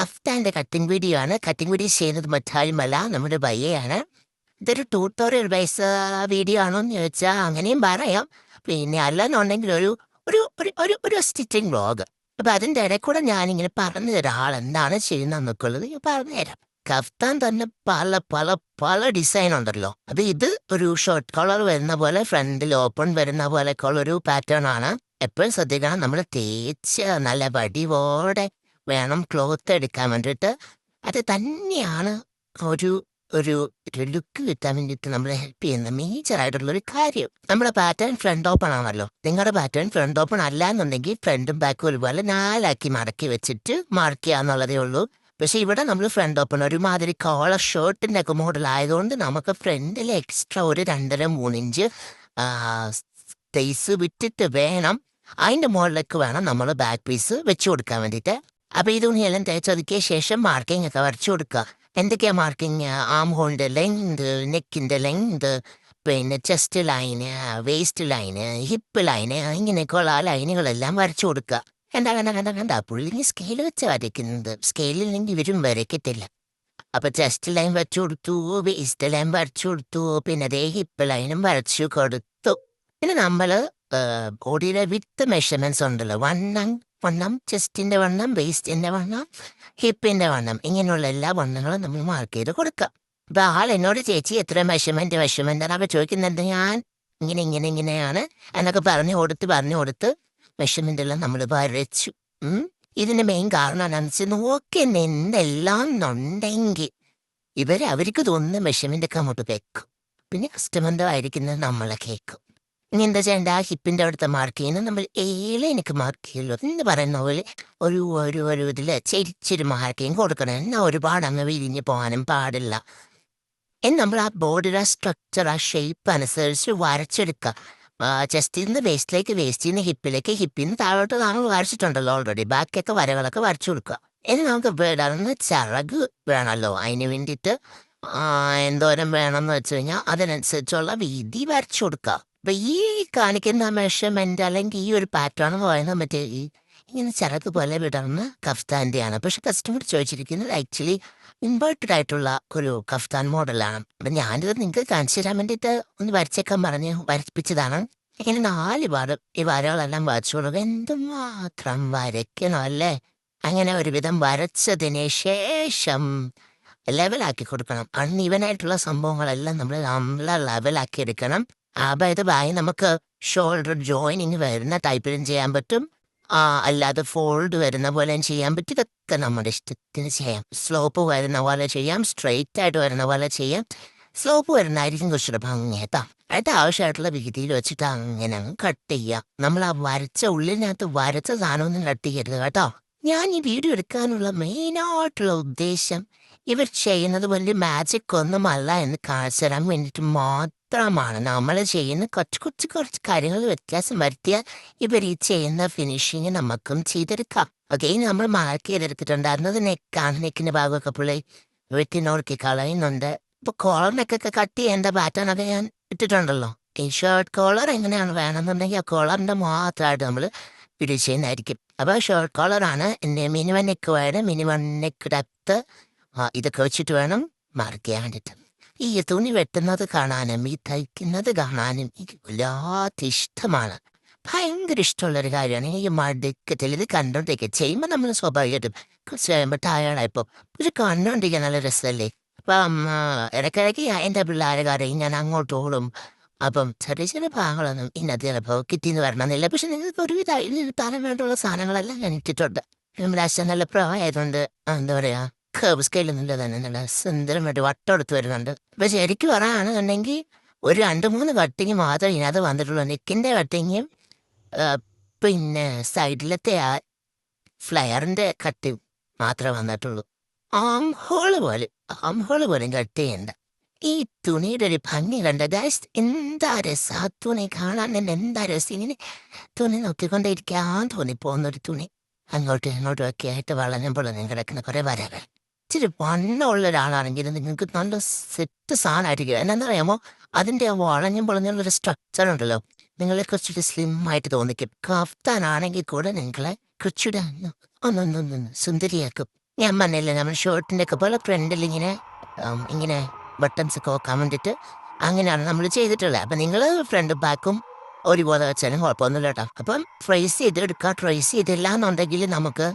കഫ്താന്റെ cutting video ആണ്. Cutting video ചെയ്യുന്നത് മറ്റാരുമല്ല നമ്മുടെ ബയ്യയാണ്. ഇതൊരു ട്യൂട്ടോറിയൽ ബേസ് വീഡിയോ ആണോ എന്ന് ചോദിച്ചാൽ അങ്ങനെയും പറയാം. പിന്നെ അല്ലെന്നുണ്ടെങ്കിൽ ഒരു ഒരു ഒരു ഒരു സ്റ്റിച്ചിങ് വ്ളോഗ് അപ്പം അതിന്റെ ഇടയിൽ കൂടെ ഞാനിങ്ങനെ പറഞ്ഞു തരാം. ആൾ എന്താണ് ചെയ്യുന്നതെന്നൊക്കെ ഉള്ളത് പറഞ്ഞു പറഞ്ഞുതരാം കഫ്താൻ തന്നെ പല പല പല ഡിസൈൻ ഉണ്ടല്ലോ. അത് ഇത് ഒരു ഷോർട്ട് കളർ വരുന്ന പോലെ ഫ്രണ്ടിൽ ഓപ്പൺ വരുന്ന പോലെയൊക്കെ ഉള്ളൊരു പാറ്റേൺ ആണ്. എപ്പോഴും ശ്രദ്ധിക്കണം. നമ്മൾ തേച്ച് നല്ല വടിവോടെ വേണം ക്ലോത്ത് എടുക്കാൻ വേണ്ടിയിട്ട്. അത് തന്നെയാണ് ഒരു ഒരു ലുക്ക് കിട്ടാൻ വേണ്ടിയിട്ട് നമ്മളെ ഹെൽപ്പ് ചെയ്യുന്ന മേജർ ആയിട്ടുള്ള ഒരു കാര്യം. നമ്മുടെ പാറ്റേൺ ഫ്രണ്ട് ഓപ്പൺ ആണല്ലോ. നിങ്ങളുടെ പാറ്റേൺ ഫ്രണ്ട് ഓപ്പൺ അല്ല എന്നുണ്ടെങ്കിൽ ഫ്രണ്ടും ബാക്കും ഒരുപോലെ നാലാക്കി മടക്കി വെച്ചിട്ട് മാർക്ക് ചെയ്യാന്നുള്ളതേ ഉള്ളൂ. പക്ഷെ ഇവിടെ നമ്മൾ ഫ്രണ്ട് ഓപ്പൺ ഒരുമാതിരി കോളർ ഷർട്ടിന്റെ ഒക്കെ മോഡൽ ആയതുകൊണ്ട് നമുക്ക് ഫ്രണ്ടിൽ എക്സ്ട്രാ ഒരു രണ്ടര മൂന്നിഞ്ച് സ്പേസ് വിട്ടിട്ട് വേണം. അതിന്റെ മുകളിലേക്ക് വേണം നമ്മൾ ബാക്ക് പീസ് വെച്ച് കൊടുക്കാൻ വേണ്ടിയിട്ട്. അപ്പൊ ഈ തുണിയെല്ലാം തേച്ചൊതുക്കിയ ശേഷം മാർക്കിംഗ് ഒക്കെ വരച്ചു കൊടുക്കുക. എന്തൊക്കെയാ മാർക്കിംഗ് ആം ഹോളിന്റെ ലെങ്ത് നെക്കിന്റെ ലെങ്ത് പിന്നെ chest line waist line hip line ഇങ്ങനെയൊക്കെയുള്ള ആ ലൈനുകളെല്ലാം വരച്ചു കൊടുക്കുക. എന്താ കണ്ട കണ്ട കണ്ട പുള്ളി സ്കെയിൽ വെച്ച് വരയ്ക്കുന്നത്. സ്കെയിലില്ലെങ്കിൽ ഇവരും വരയ്ക്കത്തില്ല. അപ്പൊ ചെസ്റ്റ് ലൈൻ വരച്ചു കൊടുത്തു വേസ്റ്റ് ലൈൻ വരച്ചു കൊടുത്തു പിന്നെ അതേ ഹിപ്പ് ലൈനും വരച്ചു കൊടുത്തു. പിന്നെ നമ്മൾ ബോഡിയിലെ വിത്ത് മെഷർമെന്റ്സ് ഉണ്ടല്ലോ. വണ്ണം വണ്ണം ചെസ്റ്റിന്റെ വണ്ണം വേസ്റ്റിന്റെ വണ്ണം ഹിപ്പിന്റെ വണ്ണം ഇങ്ങനെയുള്ള എല്ലാ വണ്ണങ്ങളും നമ്മൾ മാർക്ക് ചെയ്ത് കൊടുക്കാം അപ്പൊ ആൾ എന്നോട് ചേച്ചി എത്ര മെഷർമെന്റ് മെഷർമെന്റ് ആണ് അപ്പോൾ ചോദിക്കുന്നുണ്ട്. ഞാൻ ഇങ്ങനെ ഇങ്ങനെ ഇങ്ങനെയാണ് എന്നൊക്കെ പറഞ്ഞു കൊടുത്ത് പറഞ്ഞു കൊടുത്ത് മെഷർമെന്റ് എല്ലാം നമ്മൾ വരച്ചു. ഇതിന്റെ മെയിൻ കാരണം എന്താണെന്ന് വെച്ചാൽ നോക്കി. എന്തെല്ലാം എന്നുണ്ടെങ്കിൽ ഇവർ അവർക്ക് തോന്നുന്ന മെഷർമെന്റ് ഒക്കെ അങ്ങോട്ട് വെക്കും. പിന്നെ കസ്റ്റമറിന്റെ ആയിരിക്കുന്നത് നമ്മളെ കേൾക്കും. ഇനി എന്താ ചെയ്യണ്ട ആ ഹിപ്പിന്റെ അവിടുത്തെ മാർക്ക് ചെയ്യുന്നത് നമ്മൾ ഏഴ് എനിക്ക് മാർക്ക് ചെയ്യുള്ളൂ. എന്ന് പറയുന്ന പോലെ ഒരു ഒരു ഒരു ഇതിൽ ചെരിച്ചൊരു മാർക്കിങ് കൊടുക്കണം. എന്നാൽ ഒരുപാട് അങ്ങ് വിരിഞ്ഞ് പോകാനും പാടില്ല. എന്ന് നമ്മൾ ആ ബോഡിയുടെ സ്ട്രക്ചർ ആ ഷേപ്പ് അനുസരിച്ച് വരച്ചെടുക്കുക ചെസ്റ്റിൽ നിന്ന് വേസ്റ്റിലേക്ക് വേസ്റ്റിൽ നിന്ന് ഹിപ്പിലേക്ക് ഹിപ്പിൽ നിന്ന് താഴോട്ട് നമ്മൾ വരച്ചിട്ടുണ്ടല്ലോ ഓൾറെഡി ബാക്കിയൊക്കെ വരകളൊക്കെ വരച്ചു കൊടുക്കുക ഇനി നമുക്ക് വേണമെന്ന് ചിറക് വേണമല്ലോ. അതിന് വേണ്ടിയിട്ട് എന്തോരം വേണമെന്ന് വെച്ച് കഴിഞ്ഞാൽ അതിനനുസരിച്ചുള്ള വീതി വരച്ചു കൊടുക്കുക അപ്പൊ ഈ കാണിക്കുന്ന മെഷർമെന്റ് അല്ലെങ്കിൽ ഈ ഒരു പാറ്റേൺ എന്ന് മറ്റേ ഈ ഇങ്ങനെ ചിലത് പോലെ വിടർന്ന കഫ്താന്റെയാണ് പക്ഷെ കസ്റ്റമർ ചോദിച്ചിരിക്കുന്നത് ആക്ച്വലി ഇൻവേർട്ടഡ് ആയിട്ടുള്ള ഒരു കഫ്താൻ മോഡലാണ് അപ്പൊ ഞാനിത് നിങ്ങൾക്ക് കാണിച്ചു തരാൻ വേണ്ടിയിട്ട് ഒന്ന് വരച്ചേക്കാൻ പറഞ്ഞ് വരപ്പിച്ചതാണ്. ഇങ്ങനെ നാല് വാരം ഈ വരകളെല്ലാം വരച്ചു കൊടുക്കുക. എന്തുമാത്രം വരയ്ക്കണം അല്ലേ? അങ്ങനെ ഒരുവിധം വരച്ചതിന് ശേഷം ലെവലാക്കി കൊടുക്കണം. അൺഈവനായിട്ടുള്ള സംഭവങ്ങളെല്ലാം നമ്മൾ നല്ല ലെവലാക്കി എടുക്കണം. ബായി നമുക്ക് ഷോൾഡർ ജോയിനിങ് വരുന്ന ടൈപ്പിലും ചെയ്യാൻ പറ്റും. അല്ലാതെ ഫോൾഡ് വരുന്ന പോലെയും ചെയ്യാൻ പറ്റും. ഇതൊക്കെ നമ്മുടെ ഇഷ്ടത്തിന് ചെയ്യാം. സ്ലോപ്പ് വരുന്ന പോലെ ചെയ്യാം. സ്ട്രെയിറ്റ് ആയിട്ട് വരുന്ന പോലെ ചെയ്യാം. സ്ലോപ്പ് വരുന്നതായിരിക്കും കുറച്ചുകൂടെ ഭംഗിയേട്ടാ അതിന്റെ ആവശ്യമായിട്ടുള്ള രീതിയിൽ വെച്ചിട്ട് അങ്ങനെ അങ്ങ് കട്ട് ചെയ്യാം. നമ്മൾ ആ വരച്ച ഉള്ളിനകത്ത് വരച്ച സാധനമൊന്നും കട്ട് ചെയ്യരുത് കേട്ടോ. ഞാൻ ഈ വീഡിയോ എടുക്കാനുള്ള മെയിനായിട്ടുള്ള ഉദ്ദേശം ഇവർ ചെയ്യുന്നത് വലിയ മാജിക് ഒന്നുമല്ല എന്ന് കാണിച്ചു തരാൻ വേണ്ടിയിട്ട് മാത്രമാണ്. നമ്മൾ ചെയ്യുന്ന കുറച്ച് കുറച്ച് കുറച്ച് കാര്യങ്ങൾ വ്യത്യാസം വരുത്തിയാൽ ഇവർ ഈ ചെയ്യുന്ന ഫിനിഷിങ് നമുക്കും ചെയ്തെടുക്കാം. ഓക്കെ നമ്മൾ മാർക്ക് ചെയ്തെടുത്തിട്ടുണ്ടായിരുന്നത് നെക്കാണ് നെക്കിന്റെ ഭാഗമൊക്കെ പുള്ളി വെട്ടി നോക്കി കളയുന്നുണ്ട്. ഇപ്പൊ കോളറിനൊക്കെ കട്ട് ചെയ്യേണ്ട പാറ്റേൺ ഒക്കെ ഞാൻ ഇട്ടിട്ടുണ്ടല്ലോ. ഈ ഷർട്ട് കോളർ എങ്ങനെയാണ് വേണമെന്നുണ്ടെങ്കിൽ ആ കോളറിന്റെ മാത്രമായിട്ട് നമ്മൾ ഫിനിഷ് ചെയ്യുന്നതായിരിക്കും. അപ്പൊ ഷർട്ട് കോളറാണ് എന്റെ മിനിമം നെക്ക് വേണം. മിനിമം നെക്ക് ഡെപ്ത് ഇതൊക്കെ വെച്ചിട്ട് വേണം മാർക്ക് ചെയ്യാൻ വേണ്ടിയിട്ട്. ഈ തുണി വെട്ടുന്നത് കാണാനും ഈ തയ്ക്കുന്നത് കാണാനും എനിക്ക് വല്ലാത്ത ഇഷ്ടമാണ്. ഭയങ്കര ഇഷ്ടമുള്ളൊരു കാര്യമാണ്. ഈ മടുക്കത്തിൽ ഇത് കണ്ടോണ്ടിരിക്കുക ചെയ്യുമ്പോൾ നമ്മൾ സ്വാഭാവികമായിട്ടും കുറച്ച് കഴിയുമ്പോൾ ടയേർഡായിപ്പോൾ ഇത് കണ്ടോണ്ടിരിക്കുക നല്ല രസമല്ലേ അപ്പം ഇടയ്ക്കിടയ്ക്ക് എന്റെ പിള്ളേരെ കാര്യം ഞാൻ അങ്ങോട്ട് ഓടും. അപ്പം ചെറിയ ചെറിയ ഭാഗങ്ങളൊന്നും ഇന്നത്തെ ചിലപ്പോൾ കിട്ടിയെന്ന് വരണമെന്നില്ല. പക്ഷെ നിങ്ങൾക്ക് ഒരുവിധ തരം വേണ്ടുള്ള സാധനങ്ങളെല്ലാം ഞാൻ ഇട്ടിട്ടുണ്ട്. നമ്മുടെ അച്ഛൻ നല്ല ആ, എന്താ പറയാ? കേബ് നിന്നില്ല തന്നെ നല്ല സുന്ദരമായിട്ട് വട്ടം എടുത്ത് വരുന്നുണ്ട്. അപ്പൊ ശരിക്കും പറയുകയാണെന്നുണ്ടെങ്കിൽ ഒരു രണ്ട് മൂന്ന് കട്ടിങ് മാത്രമേ ഇതിനകത്ത് വന്നിട്ടുള്ളൂ. നെക്കിന്റെ കട്ടിങ്ങും പിന്നെ സൈഡിലത്തെ ആ ഫ്ലയറിന്റെ കട്ടി മാത്രമേ വന്നിട്ടുള്ളൂ. ആം ഹോൾ പോലെ ആം ഹോൾ പോലും കട്ട് ചെയ്യണ്ട. ഈ തുണിയുടെ ഒരു ഭംഗി കണ്ട ഗൈസ് എന്താ രസം? ആ തുണി കാണാൻ തന്നെ എന്താ രസം? ഇങ്ങനെ തുണി നോക്കിക്കൊണ്ടേ ഇരിക്കാൻ ഒരു തുണി. അങ്ങോട്ടും ഇങ്ങോട്ടും ഒക്കെ ആയിട്ട് വളഞ്ഞും പൊളഞ്ഞും കിടക്കുന്ന കുറെ വരകൾ. ഇച്ചിരി വണ്ണമുള്ള ഒരാളാണെങ്കിൽ നിങ്ങൾക്ക് നല്ല സെറ്റ് സാധനമായിരിക്കും. എന്നാന്നറിയാമോ? അതിന്റെ ആ വളഞ്ഞും പൊളഞ്ഞുള്ള ഒരു സ്ട്രക്ചർ ഉണ്ടല്ലോ. നിങ്ങളെ കുറച്ചുകൂടി സ്ലിം ആയിട്ട് തോന്നിക്കും. കഫ്താനാണെങ്കിൽ കൂടെ നിങ്ങളെ കുറച്ചുകൂടി ഒന്നൊന്നൊന്നൊന്ന് സുന്ദരിയാക്കും. ഞാൻ പറഞ്ഞില്ലേ നമ്മൾ ഷർട്ടിന്റെ ഒക്കെ പോലെ ഫ്രണ്ടിൽ ഇങ്ങനെ ഇങ്ങനെ ബട്ടൺസ് ഒക്കെ വെക്കാൻ വേണ്ടിയിട്ട് അങ്ങനെയാണ് നമ്മൾ ചെയ്തിട്ടുള്ളത്. അപ്പം നിങ്ങൾ ഫ്രണ്ട് ബാക്കും ഒരുപോലെ വെച്ചാലും കുഴപ്പമൊന്നുമില്ല കേട്ടോ. അപ്പം ട്രേസ് ചെയ്ത് എടുക്കുക ട്രേസ് ചെയ്തില്ല എന്നുണ്ടെങ്കിൽ നമുക്ക്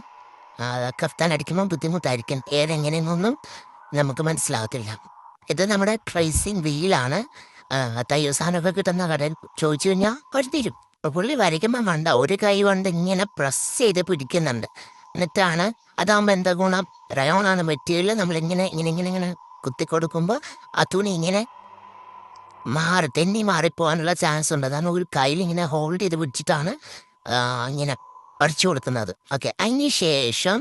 കഫ്താൻ അടിക്കുമ്പോൾ ബുദ്ധിമുട്ടായിരിക്കും. ഏതെങ്ങനെയെന്നൊന്നും നമുക്ക് മനസ്സിലാകത്തില്ല ഇത് നമ്മുടെ ട്രേസിങ് വീലാണ് തയ്യസാനൊക്കെ കിട്ടുന്ന കടയിൽ ചോദിച്ചു കഴിഞ്ഞാൽ അവർ പുള്ളി വരയ്ക്കുമ്പോൾ വേണ്ട ഒരു കൈ കൊണ്ട് ഇങ്ങനെ പ്രസ് ചെയ്ത് പിടിക്കുന്നുണ്ട്. എന്നിട്ടാണ് അതാകുമ്പോൾ എന്താ ഗുണം? റയോണാണ് മെറ്റീരിയൽ നമ്മളിങ്ങനെ ഇങ്ങനെ ഇങ്ങനെ ഇങ്ങനെ കുത്തി കൊടുക്കുമ്പോൾ ആ തുണി ഇങ്ങനെ മാറി തെന്നി മാറിപ്പോകാനുള്ള ചാൻസ് ഉണ്ട്. അതാണ് ഒരു കയ്യിൽ ഇങ്ങനെ ഹോൾഡ് ചെയ്ത് പിടിച്ചിട്ടാണ് ഇങ്ങനെ പറിച്ചു കൊടുക്കുന്നത് ഓക്കെ അതിന് ശേഷം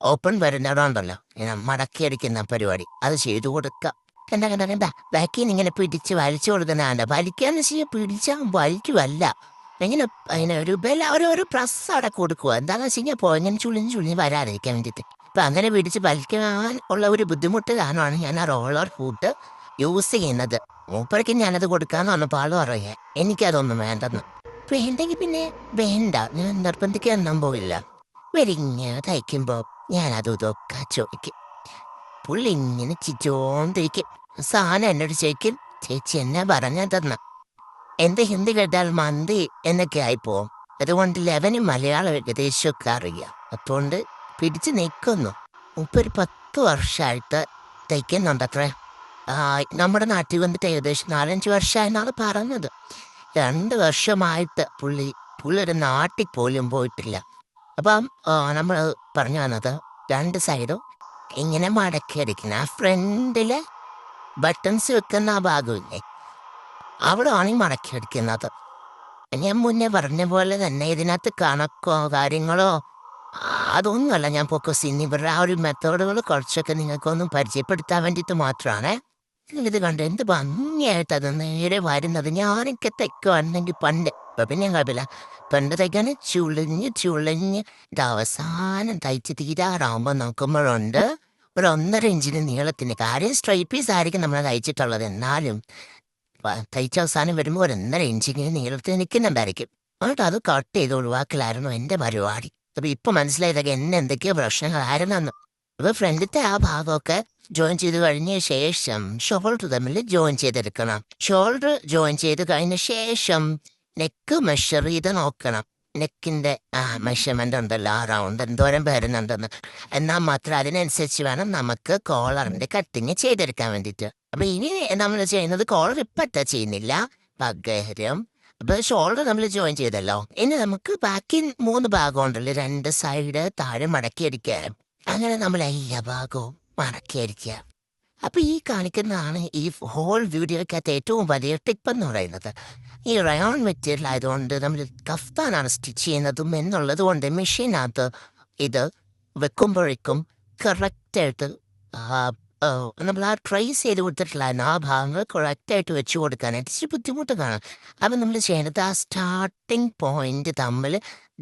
ഓപ്പൺ വരുന്നതുണ്ടല്ലോ ഇങ്ങനെ മടക്കി അടിക്കുന്ന പരിപാടി. അത് ചെയ്തു കൊടുക്കുക കണ്ട കണ്ട കണ്ട? നിന്ന് ഇങ്ങനെ പിടിച്ച് വലിച്ചു കൊടുക്കുന്നതാണ് വലിക്കാന്ന് വെച്ചാൽ പിടിച്ചാൽ വലിക്കുമല്ല ഇങ്ങനെ അതിന് ഒരു ബല ഒരു ഒരു പ്രസ് അവിടെ കൊടുക്കുക. എന്താണെന്ന് വെച്ച് കഴിഞ്ഞാൽ പോയിങ്ങനെ ചുളിഞ്ഞ് ചുളിഞ്ഞ് വരാതിരിക്കാൻ വേണ്ടിയിട്ട്. ഇപ്പം അങ്ങനെ പിടിച്ച് വലിക്കാൻ ഉള്ള ഒരു ബുദ്ധിമുട്ട് കാരണമാണ് ഞാൻ ആ റോളർ ഫുഡ് യൂസ് ചെയ്യുന്നത്. മൂപ്പർക്ക് ഞാനത് കൊടുക്കാന്ന് പറഞ്ഞപ്പോൾ ആൾ പറയാം എനിക്കതൊന്നും വേണ്ടെന്ന്. വേണ്ടെങ്കിൽ പിന്നെ വേണ്ട. ഞാൻ നിർബന്ധിക്കാനൊന്നും പോയില്ല തയ്ക്കുമ്പോ തയ്ക്കുമ്പോൾ അത് ഇതൊക്കെ ചോദിക്കും. പുള്ളി ഇങ്ങനെ ചിച്ചോണ്ടിരിക്കും സാധനം എന്നോട് ചോദിക്കും ചേച്ചി എന്നെ പറഞ്ഞതെന്ന എന്ത് ഹിന്ദി കേട്ടാൽ മന്തി എന്നൊക്കെ ആയിപ്പോവും അതുകൊണ്ട് ലെവന് മലയാളം ഏകദേശമൊക്കെ അറിയാം. അതുകൊണ്ട് പിടിച്ചു നിൽക്കുന്നു മുപ്പൊരു പത്ത് വർഷമായിട്ട് തയ്ക്കുന്നുണ്ടത്രേ. നമ്മുടെ നാട്ടിൽ വന്നിട്ട് ഏകദേശം നാലഞ്ച് വർഷമായെന്നാണ് പറഞ്ഞത്. രണ്ട് വർഷമായിട്ട് പുള്ളി പുള്ളി ഒരു നാട്ടിൽ പോലും പോയിട്ടില്ല. അപ്പം നമ്മൾ പറഞ്ഞു വന്നത് രണ്ട് സൈഡും ഇങ്ങനെ മടക്കി അടിക്കുന്ന ആ ഫ്രണ്ടിൽ ബട്ടൺസ് വെക്കുന്ന ആ ഭാഗമില്ലേ? അവിടെയാണ് ഈ മടക്കി അടിക്കുന്നത്. ഞാൻ മുന്നേ പറഞ്ഞ പോലെ തന്നെ ഇതിനകത്ത് കണക്കോ കാര്യങ്ങളോ അതൊന്നുമല്ല. ഞാൻ ഫോക്കസ് ചെയ്യുന്നത് ഇവരുടെ ആ ഒരു മെത്തേഡുകൾ കുറച്ചൊക്കെ നിങ്ങൾക്കൊന്ന് പരിചയപ്പെടുത്താൻ വേണ്ടിയിട്ട് മാത്രമാണ്. ഇത് കണ്ട് എന്ത് ഭംഗിയായിട്ട് അത് നേരെ വരുന്നത്. ഞാനൊക്കെ തെക്കുവാണെങ്കിൽ പണ്ട്. ഇപ്പൊ പിന്നെ കുഴപ്പമില്ല പണ്ട് തയ്ക്കാൻ ചുളിഞ്ഞ് ചുളിഞ്ഞ് ഇത് അവസാനം തയ്ച്ച് തീരാറാകുമ്പോൾ നോക്കുമ്പോഴുണ്ട് ഒരു ഒന്നര ഇഞ്ചിന് നീളത്തിന് കാര്യം സ്ട്രൈറ്റ് പീസ് ആയിരിക്കും നമ്മൾ തയ്ച്ചിട്ടുള്ളത്. എന്നാലും തയ്ച്ച അവസാനം വരുമ്പോൾ ഒരു ഒന്നര ഇഞ്ചിന് നീളത്തിൽ നിൽക്കുന്നുണ്ടായിരിക്കും എന്നിട്ട് അത് കട്ട് ചെയ്ത് ഒഴിവാക്കലായിരുന്നു എന്റെ പരിപാടി. അപ്പൊ ഇപ്പൊ മനസ്സിലായതൊക്കെ എന്നെ എന്തൊക്കെയോ പ്രശ്നങ്ങളായിരുന്നെന്ന്. അപ്പൊ ഫ്രണ്ടിത്തെ ആ ഭാഗമൊക്കെ ജോയിൻ ചെയ്ത് കഴിഞ്ഞ ശേഷം ഷോൾഡർ തമ്മിൽ ജോയിൻ ചെയ്തെടുക്കണം. ഷോൾഡർ ജോയിൻ ചെയ്ത് കഴിഞ്ഞ ശേഷം നെക്ക് മെഷർ ചെയ്ത് നോക്കണം. നെക്കിന്റെ ആ മെഷർമെന്റ് ഉണ്ടല്ലോ ആ റൗണ്ട് എന്തോരം വരുന്നുണ്ടെന്ന് എന്നാൽ മാത്രം അതിനനുസരിച്ച് വേണം നമുക്ക് കോളറിന്റെ കട്ടിങ് ചെയ്തെടുക്കാൻ വേണ്ടിട്ട് അപ്പൊ ഇനി നമ്മൾ ചെയ്യുന്നത് കോളർ ഇപ്പത്തെ ചെയ്യുന്നില്ല. പകരം അപ്പൊ ഷോൾഡർ നമ്മൾ ജോയിൻ ചെയ്തല്ലോ. ഇനി നമുക്ക് ബാക്കി മൂന്ന് ഭാഗം ഉണ്ടല്ലോ രണ്ട് സൈഡ് താഴെ മടക്കി അടിക്കുക അങ്ങനെ നമ്മൾ എല്ലാ ഭാഗവും അടിക്കുക അപ്പൊ ഈ കാണിക്കുന്നതാണ് ഈ ഹോൾ വീഡിയോക്കകത്ത് ഏറ്റവും വലിയ ടിപ്പ് എന്ന് പറയുന്നത്. ഈ റയോൺ മെറ്റീരിയൽ ആയതുകൊണ്ട് നമ്മൾ കഫ്താനാണ് സ്റ്റിച്ച് ചെയ്യുന്നതും എന്നുള്ളത് കൊണ്ട് മെഷീനകത്ത് ഇത് വെക്കുമ്പോഴേക്കും കറക്റ്റായിട്ട് നമ്മൾ ആ ട്രേസ് ചെയ്ത് കൊടുത്തിട്ടുള്ളായിരുന്നു ആ ഭാഗങ്ങൾ കറക്റ്റായിട്ട് വെച്ച് കൊടുക്കാനായിട്ട് ഇച്ചിരി ബുദ്ധിമുട്ട് കാണും. അപ്പം നമ്മൾ ചെയ്യേണ്ടത് ആ സ്റ്റാർട്ടിങ് പോയിന്റ് തമ്മിൽ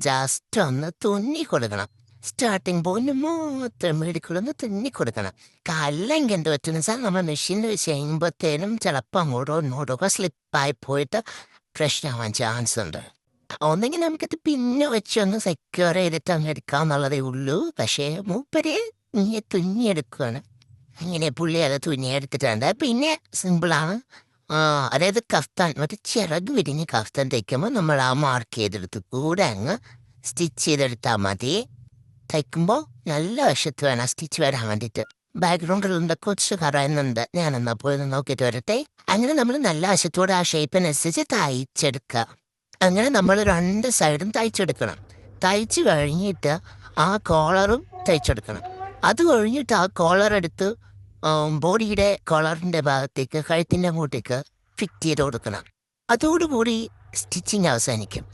ജസ്റ്റ് ഒന്ന് തുന്നി കൊടുക്കണം. സ്റ്റാർട്ടിങ് പോയിന്റ് മാത്രം മേടിക്കൊള്ളൊന്ന് തുന്നി കൊടുക്കണം. അല്ലെങ്കിൽ എന്ത് പറ്റുന്ന സാർ നമ്മൾ മെഷീനിൽ വെച്ച് കഴിയുമ്പോഴത്തേനും ചിലപ്പോൾ അങ്ങോട്ടോ ഇങ്ങോട്ടോ ഒക്കെ സ്ലിപ്പായി പോയിട്ട് പ്രശ്നമാവാൻ ചാൻസ് ഉണ്ട്. ഒന്നെങ്കിൽ നമുക്കത് പിന്നെ വെച്ചൊന്ന് സെക്യൂർ ചെയ്തിട്ട് അങ്ങ് എടുക്കാന്നുള്ളതേ ഉള്ളൂ. പക്ഷേ മൂപ്പര് ഇങ്ങനെ തുന്നിയെടുക്കുകയാണ് ഇങ്ങനെ പുള്ളി അത് തുന്നിയെടുത്തിട്ടുണ്ട്. പിന്നെ സിമ്പിളാണ്. അതായത് കഫ്താൻ മറ്റേ ചിറക് വിരിഞ്ഞ് കഫ്താൻ തയ്ക്കുമ്പോൾ നമ്മൾ ആ മാർക്ക് ചെയ്തെടുത്ത് കൂടെ അങ്ങ് സ്റ്റിച്ച് ചെയ്തെടുത്താൽ മതി. തയ്ക്കുമ്പോൾ നല്ല വശത്ത് വേണം. സ്റ്റിച്ച് വരാൻ വേണ്ടിയിട്ട് ബാക്ക്ഗ്രൗണ്ടിൽ എന്തൊക്കെ കുറച്ച് പറയുന്നുണ്ട് ഞാനെന്നാ പോയി നോക്കിയിട്ട് വരട്ടെ. അങ്ങനെ നമ്മൾ നല്ല വശത്തോടെ ആ ഷേപ്പിനനുസരിച്ച് തയ്ച്ചെടുക്കുക. അങ്ങനെ നമ്മൾ രണ്ട് സൈഡും തയ്ച്ചെടുക്കണം. തയ്ച്ച് കഴിഞ്ഞിട്ട് ആ കോളറും തയ്ച്ചെടുക്കണം. അത് കഴിഞ്ഞിട്ട് ആ കോളർ എടുത്ത് ബോഡിയുടെ കോളറിന്റെ ഭാഗത്തേക്ക് കഴുത്തിന്റെ അങ്ങോട്ടേക്ക് ഫിറ്റ് ചെയ്ത് കൊടുക്കണം. അതോടുകൂടി സ്റ്റിച്ചിങ് അവസാനിക്കും.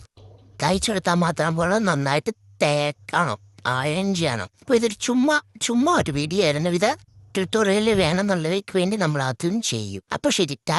തയ്ച്ചെടുത്താൽ മാത്രം പോലെ നന്നായിട്ട് തേക്കണം. അയൺ ചെയ്യണം അപ്പോൾ ഇതൊരു ചുമ്മാ ചുമ്മാ ഒരു വീഡിയോ ആയിരുന്നു. ഇത് ട്യൂട്ടോറിയൽ വേണമെന്നുള്ളവർക്ക് വേണ്ടി നമ്മൾ അതും ചെയ്യും. അപ്പോൾ ശരി ടാ.